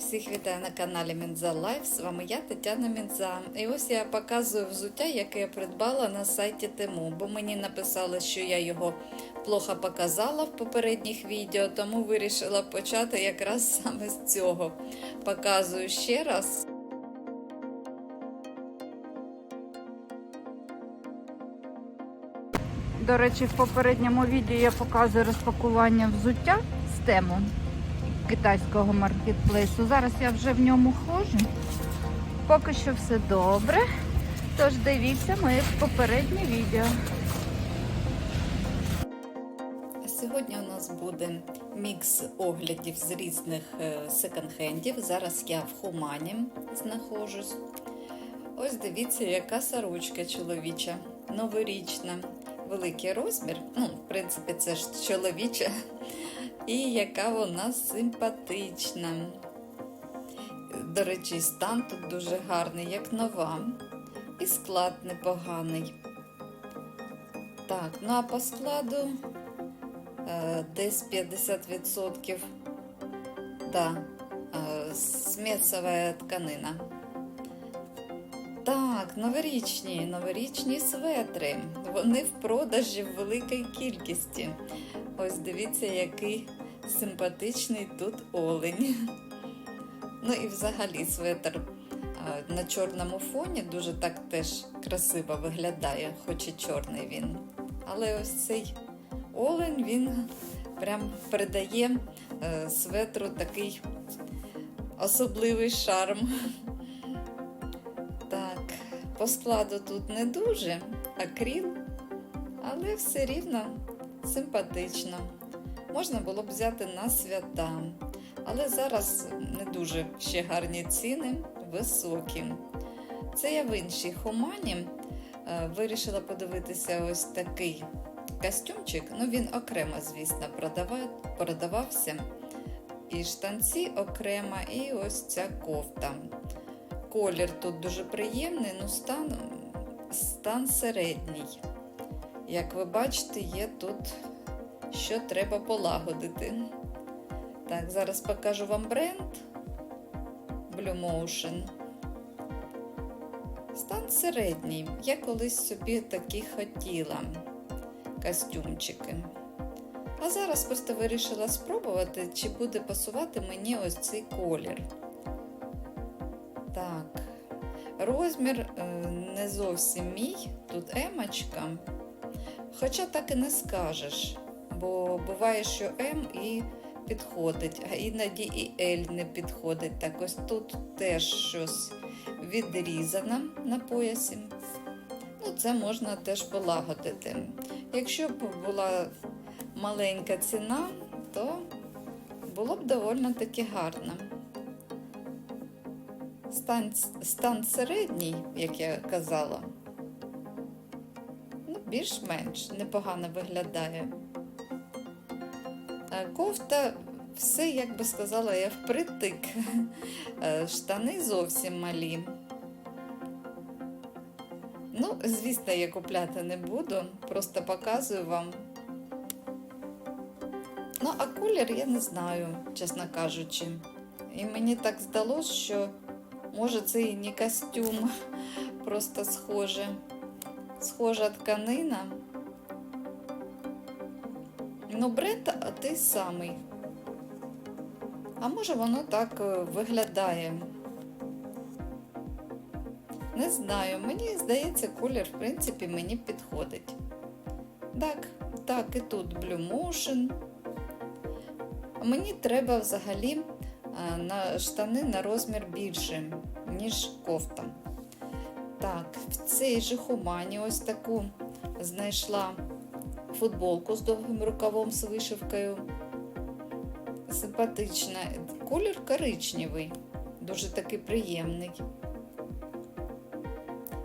Всіх вітаю на каналі Мінза Лайф. З вами я, Тетяна Мінза. І ось я показую взуття, яке я придбала на сайті Тему, бо мені написали, що я його плохо показала в попередніх відео, тому вирішила почати якраз саме з цього. Показую ще раз. До речі, в попередньому відео я показую розпакування взуття з тему китайського маркетплейсу. Зараз я вже в ньому ходжу. Поки що все добре. Тож дивіться моє попереднє відео. Сьогодні у нас буде мікс оглядів з різних е, секонд-хендів. Зараз я в Хумані знаходжусь. Ось дивіться, яка сорочка чоловіча, новорічна, великий розмір. Ну, в принципі, це ж чоловіча. І яка вона симпатична. До речі, стан тут дуже гарний, як нова. І склад непоганий. Так, ну а по складу е, десь 50%. Да, е, смесова тканина. Так, новорічні, новорічні светри. Вони в продажі в великій кількості. Ось дивіться, який симпатичний тут олень. Ну і взагалі светр на чорному фоні дуже так теж красиво виглядає, хоч і чорний він. Але ось цей олень він прям передає е, светру такий особливий шарм. Так, по складу тут не дуже акріл, але все рівно симпатично. Можна було б взяти на свята, але зараз не дуже ще гарні ціни, високі. Це я в іншій хумані е, вирішила подивитися ось такий костюмчик. Ну, він окремо, звісно, продавався. І штанці окремо, і ось ця кофта. Колір тут дуже приємний, ну стан, стан середній. Як ви бачите, є тут, що треба полагодити. Так, зараз покажу вам бренд Blue Motion. Стан середній. Я колись собі такі хотіла костюмчики. А зараз просто вирішила спробувати, чи буде пасувати мені ось цей колір. Так, розмір е, не зовсім мій, тут емочка. Хоча так і не скажеш, бо буває, що М і підходить, а іноді і L не підходить. Так ось тут теж щось відрізано на поясі. Ну, це можна теж полагодити. Якщо б була маленька ціна, то було б доволі таки гарно. Стан, стан середній, як я казала, більш-менш непогано виглядає. Кофта, все, як би сказала, я впритик. Е, Штани зовсім малі. Ну, звісно, я купляти не буду, просто показую вам. Ну, а колір я не знаю, чесно кажучи. І мені так здалося, що може це і не костюм, просто схоже. Схожа тканина. Ну, бренд той самий. А може воно так е, виглядає. Не знаю, мені здається, колір, в принципі, мені підходить. Так, так, і тут Blue Motion. Мені треба взагалі на штани на розмір більше, ніж кофта. Так, в цій же хумані ось таку знайшла футболку з довгим рукавом з вишивкою. Симпатична. Колір коричневий, дуже такий приємний.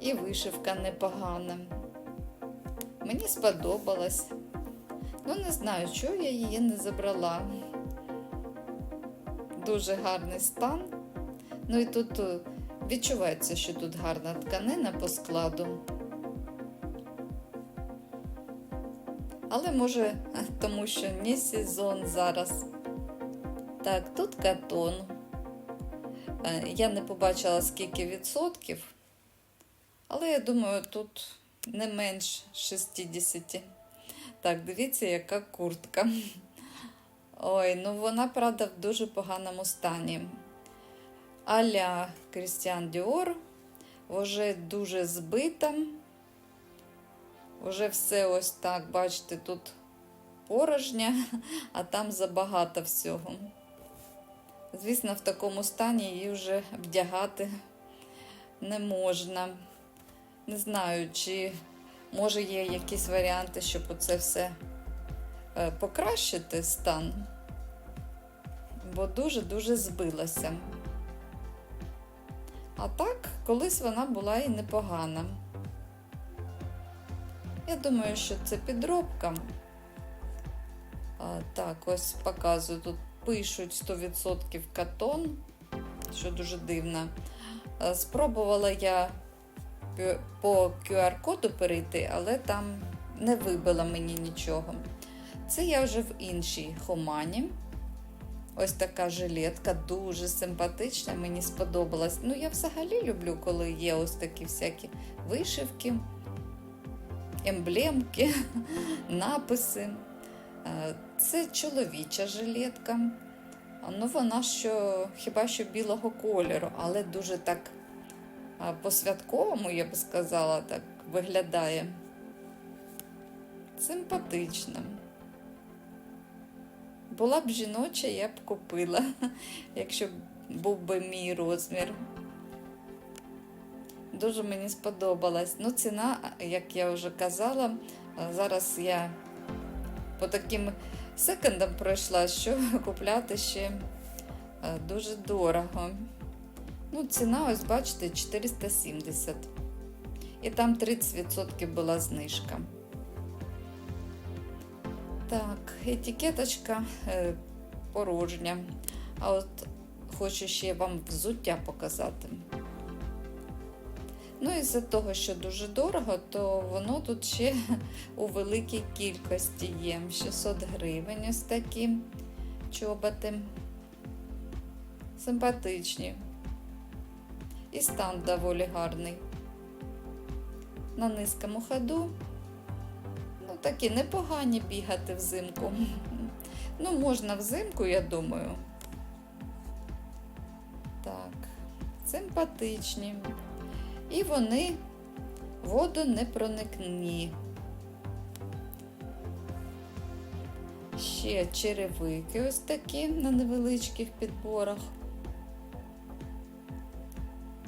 І вишивка непогана. Мені сподобалась. Ну, не знаю, чого я її не забрала. Дуже гарний стан. Ну і тут е, відчувається, що тут гарна тканина по складу. Але може, тому що не сезон зараз. Так, тут катон. Е, Я не побачила скільки відсотків, але я думаю, тут не менш 60. Так, дивіться, яка куртка. Ой, ну вона, правда, в дуже поганому стані. Аля Крістіан Діор вже дуже збита. Вже все ось так, бачите, тут порожня, а там забагато всього. Звісно, в такому стані її вже вдягати не можна. Не знаю, чи може є якісь варіанти, щоб оце все е, покращити стан, бо дуже-дуже збилася. А так, колись вона була і непогана. Я думаю, що це підробка. А, так, ось показую, тут пишуть 100% катон, що дуже дивно. А, Спробувала я по QR-коду перейти, але там не вибила мені нічого. Це я вже в іншій хомані. Ось така жилетка, дуже симпатична, мені сподобалась. Ну, я взагалі люблю, коли є ось такі всякі вишивки, емблемки, написи. Е, Це чоловіча жилетка. Ну, вона що, хіба що білого кольору, але дуже так по-святковому, я би сказала, так виглядає. Симпатична. Була б жіноча, я б купила, якщо був би мій розмір. Дуже мені сподобалась. Ну, ціна, як я вже казала, зараз я по таким секондам пройшла, що купляти ще е, дуже дорого. Ну, ціна, ось бачите, 470. І там 30% була знижка. Так, етикеточка е, порожня. А от хочу ще вам взуття показати. Ну, і за того, що дуже дорого, то воно тут ще у великій кількості є. 600 гривень ось такі чоботи. Симпатичні. І стан доволі гарний. На низькому ходу. Такі непогані бігати взимку. Ну, можна взимку, я думаю. Так, симпатичні. І вони водонепроникні. Ще черевики ось такі на невеличких підборах.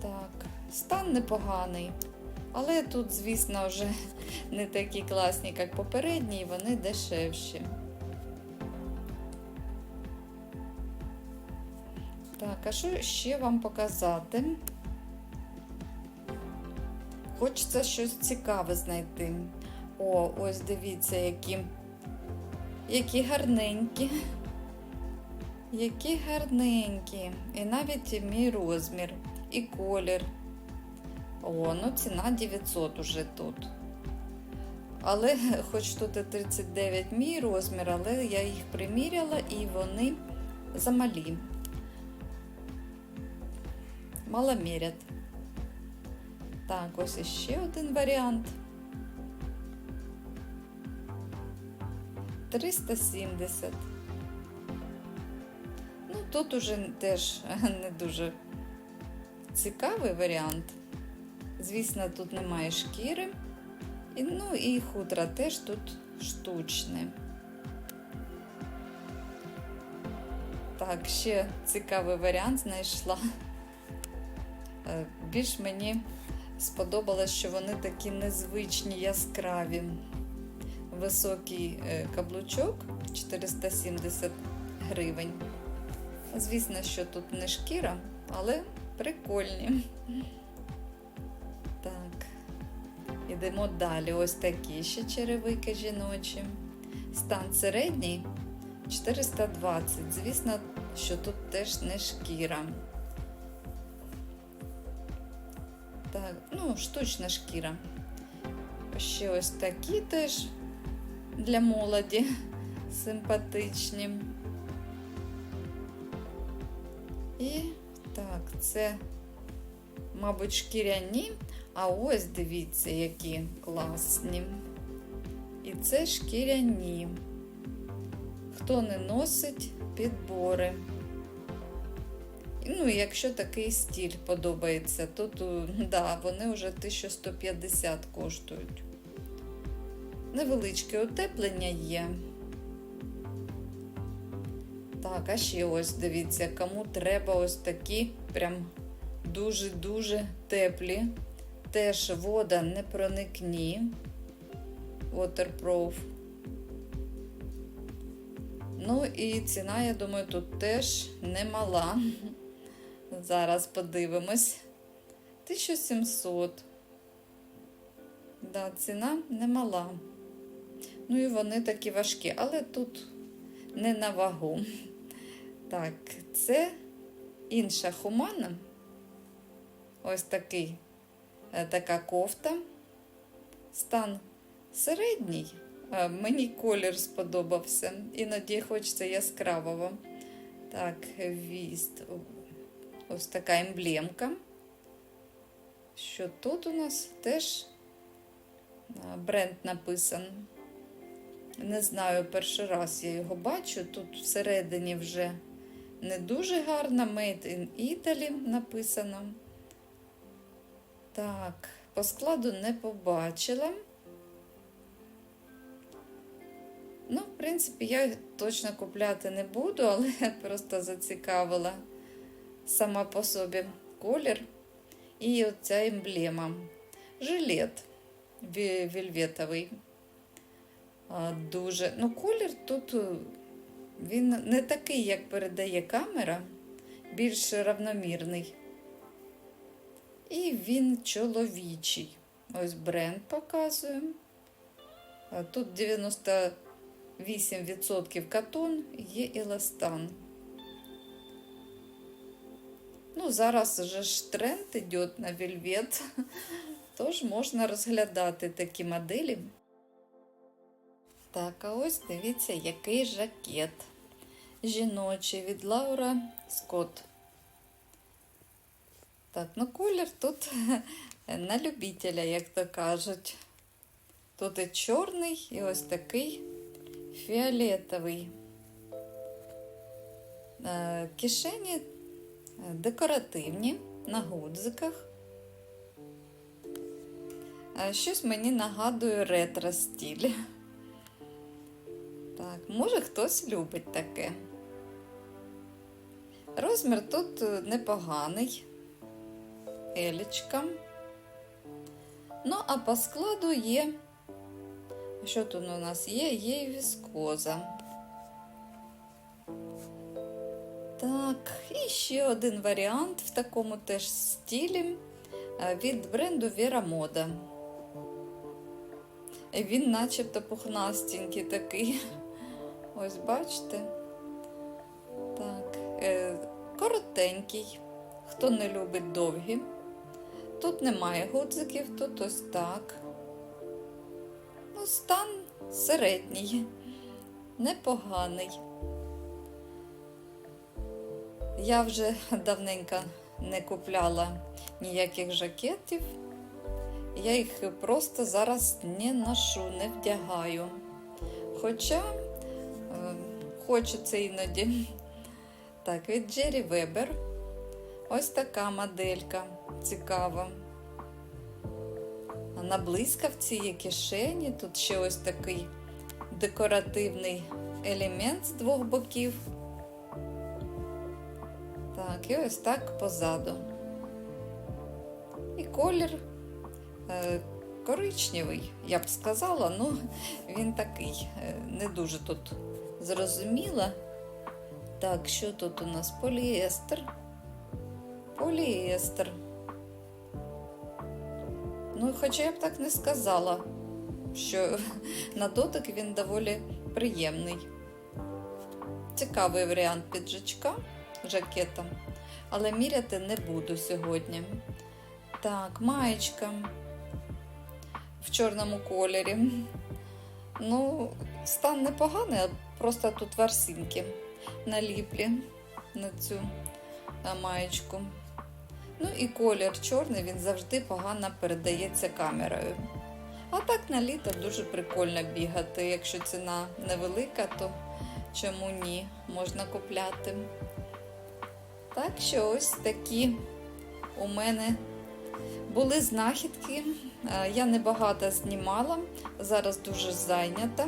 Так, стан непоганий. Але тут, звісно, вже не такі класні, як попередні, і вони дешевші. Так, а що ще вам показати? Хочеться щось цікаве знайти. О, ось дивіться, які, які гарненькі. Які гарненькі. І навіть мій розмір, і колір. О, ну ціна 900 уже тут. Але, хоч тут і 39 мій розмір, але я їх приміряла і вони замалі. Мало мірять. Так, ось іще один варіант. 370. Ну, тут уже теж не дуже цікавий варіант. Звісно, тут немає шкіри. І, ну і хутра теж тут штучне. Так, ще цікавий варіант знайшла. Е, Більш мені сподобалось, що вони такі незвичні, яскраві. Високий е, каблучок 470 гривень. Звісно, що тут не шкіра, але прикольні. Ідемо далі. Ось такі ще черевики жіночі. Стан середній 420. Звісно, що тут теж не шкіра. Так, ну, штучна шкіра. Ще ось такі теж для молоді симпатичні. І Так, це, мабуть, шкіряні, а ось дивіться, які класні. І це шкіряні. Хто не носить підбори. Ну, якщо такий стіль подобається, то да, вони вже 1150 коштують. Невеличке утеплення є. Так, а ще ось дивіться, кому треба ось такі прям дуже-дуже теплі. Теж вода не проникні. Waterproof. Ну і ціна, я думаю, тут теж немала. Зараз подивимось. 1700. Да, ціна немала. Ну і вони такі важкі, але тут не на вагу. Так, це інша хумана. Ось такий, е, така кофта. Стан середній. Е, Мені колір сподобався. Іноді хочеться яскравого. Так, віст. Ось така емблемка. Що тут у нас теж е, бренд написан. Не знаю, перший раз я його бачу. Тут всередині вже не дуже гарно. Made in Italy написано. Так, по складу не побачила. Ну, в принципі, я точно купляти не буду, але просто зацікавила сама по собі колір і оця емблема. Жилет ві- вельветовий. Дуже. Ну, колір тут е, він не такий, як передає камера, більш равномірний. І він чоловічий. Ось бренд показує. А Тут 98% катон, є еластан. Ну, зараз вже ж тренд йде на вельвет, тож можна розглядати такі моделі. Так, а ось дивіться, який жакет. Жіночий від Лаура Скотт. Так, ну колір тут на любителя, як то кажуть. Тут і чорний, і ось такий фіолетовий. Е, Кишені е, декоративні на гудзиках. Е, Щось мені нагадує ретро стіль. Так, може хтось любить таке. Розмір тут непоганий. Елічка. Ну, а по складу є. Що тут у нас є? Є і віскоза. Так, і ще один варіант в такому теж стилі е, від бренду Vera Moda. Він начебто пухнастенький такий. Ось бачите. Так, е, коротенький. Хто не любить довгі. Тут немає гудзиків, тут ось так. Ну, стан середній, непоганий. Я вже давненько не купляла ніяких жакетів. Я їх просто зараз не ношу, не вдягаю. Хоча е, хочеться іноді. Так, від Джері Вебер. Ось така моделька цікава. А На блискавці є кишені. Тут ще ось такий декоративний елемент з двох боків. Так, і ось так позаду. І колір е, коричневий, я б сказала, ну він такий, е, не дуже тут зрозуміло. Так, що тут у нас? Поліестер. Поліестер. Ну, хоча я б так не сказала, що на дотик він доволі приємний. Цікавий варіант піджачка, жакета, але міряти не буду сьогодні. Так, маєчка в чорному кольорі. Ну, стан непоганий, просто тут ворсинки наліплі на цю маєчку. Ну і колір чорний, він завжди погано передається камерою. А так на літо дуже прикольно бігати. Якщо ціна невелика, то чому ні, можна купляти. Так що ось такі у мене були знахідки. Е, Я небагато знімала, зараз дуже зайнята.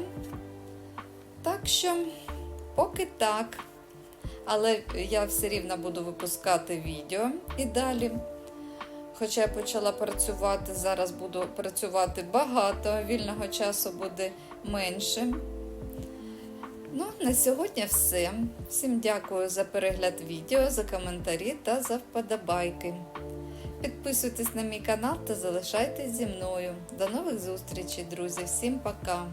Так що, поки так. Але я все рівно буду випускати відео і далі. Хоча я почала працювати, зараз буду працювати багато, вільного часу буде менше. Ну, на сьогодні все. Всім дякую за перегляд відео, за коментарі та за вподобайки. Підписуйтесь на мій канал та залишайтесь зі мною. До нових зустрічей, друзі. Всім пока!